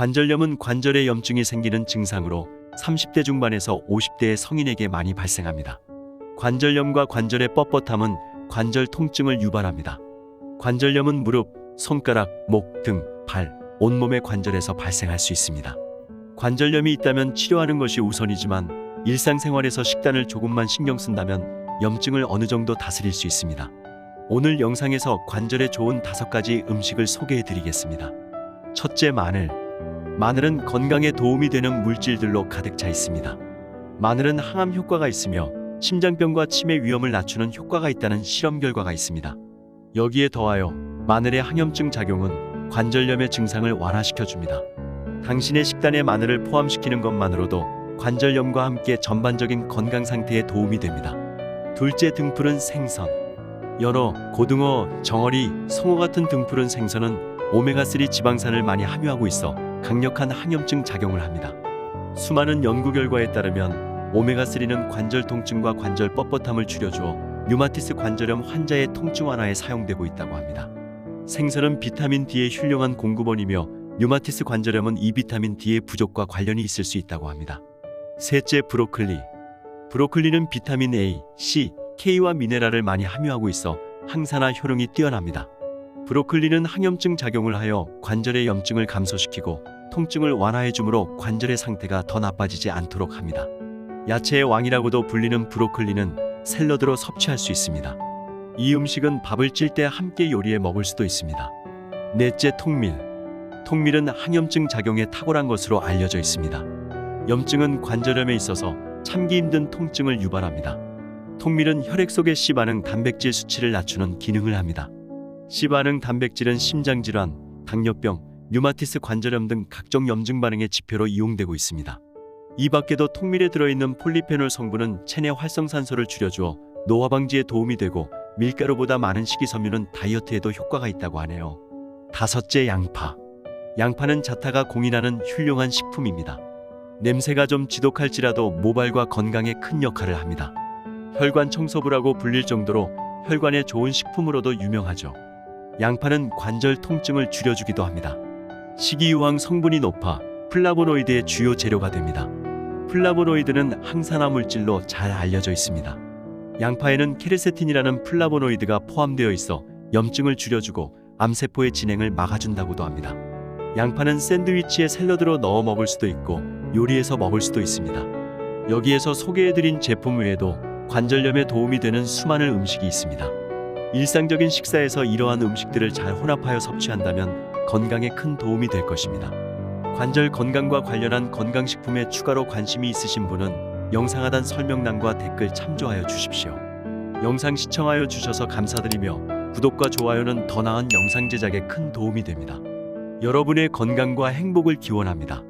관절염은 관절에 염증이 생기는 증상으로 30대 중반에서 50대의 성인에게 많이 발생합니다. 관절염과 관절의 뻣뻣함은 관절 통증을 유발합니다. 관절염은 무릎, 손가락, 목 등, 발, 온몸의 관절에서 발생할 수 있습니다. 관절염이 있다면 치료하는 것이 우선이지만 일상생활에서 식단을 조금만 신경 쓴다면 염증을 어느 정도 다스릴 수 있습니다. 오늘 영상에서 관절에 좋은 다섯 가지 음식을 소개해 드리겠습니다. 첫째, 마늘. 마늘은 건강에 도움이 되는 물질들로 가득 차 있습니다. 마늘은 항암 효과가 있으며 심장병과 치매 위험을 낮추는 효과가 있다는 실험 결과가 있습니다. 여기에 더하여 마늘의 항염증 작용은 관절염의 증상을 완화시켜 줍니다. 당신의 식단에 마늘을 포함시키는 것만으로도 관절염과 함께 전반적인 건강 상태에 도움이 됩니다. 둘째 등푸른 생선. 연어, 고등어, 정어리, 송어 같은 등푸른 생선은 오메가3 지방산을 많이 함유하고 있어 강력한 항염증 작용을 합니다. 수많은 연구 결과에 따르면 오메가3는 관절 통증과 관절 뻣뻣함을 줄여주어 류마티스 관절염 환자의 통증 완화에 사용되고 있다고 합니다. 생선은 비타민 D의 훌륭한 공급원이며 류마티스 관절염은 이 비타민 D의 부족과 관련이 있을 수 있다고 합니다. 셋째 브로콜리. 브로콜리는 비타민 A, C, K와 미네랄을 많이 함유하고 있어 항산화 효능이 뛰어납니다. 브로콜리는 항염증 작용을 하여 관절의 염증을 감소시키고 통증을 완화해 주므로 관절의 상태가 더 나빠지지 않도록 합니다. 야채의 왕이라고도 불리는 브로콜리는 샐러드로 섭취할 수 있습니다. 이 음식은 밥을 찔 때 함께 요리해 먹을 수도 있습니다. 넷째 통밀. 통밀은 항염증 작용에 탁월한 것으로 알려져 있습니다. 염증은 관절염에 있어서 참기 힘든 통증을 유발합니다. 통밀은 혈액 속의 C반응 단백질 수치를 낮추는 기능을 합니다. C반응 단백질은 심장 질환, 당뇨병, 류마티스 관절염 등 각종 염증 반응의 지표로 이용되고 있습니다. 이 밖에도 통밀에 들어있는 폴리페놀 성분은 체내 활성산소를 줄여주어 노화 방지에 도움이 되고 밀가루보다 많은 식이섬유는 다이어트에도 효과가 있다고 하네요. 다섯째 양파. 양파는 자타가 공인하는 훌륭한 식품입니다. 냄새가 좀 지독할지라도 모발과 건강에 큰 역할을 합니다. 혈관 청소부라고 불릴 정도로 혈관에 좋은 식품으로도 유명하죠. 양파는 관절 통증을 줄여주기도 합니다. 식이유황 성분이 높아 플라보노이드의 주요 재료가 됩니다. 플라보노이드는 항산화 물질로 잘 알려져 있습니다. 양파에는 케르세틴이라는 플라보노이드가 포함되어 있어 염증을 줄여주고 암세포의 진행을 막아준다고도 합니다. 양파는 샌드위치에 샐러드로 넣어 먹을 수도 있고 요리해서 먹을 수도 있습니다. 여기에서 소개해드린 제품 외에도 관절염에 도움이 되는 수많은 음식이 있습니다. 일상적인 식사에서 이러한 음식들을 잘 혼합하여 섭취한다면 건강에 큰 도움이 될 것입니다. 관절 건강과 관련한 건강식품에 추가로 관심이 있으신 분은 영상 하단 설명란과 댓글 참조하여 주십시오. 영상 시청하여 주셔서 감사드리며 구독과 좋아요는 더 나은 영상 제작에 큰 도움이 됩니다. 여러분의 건강과 행복을 기원합니다.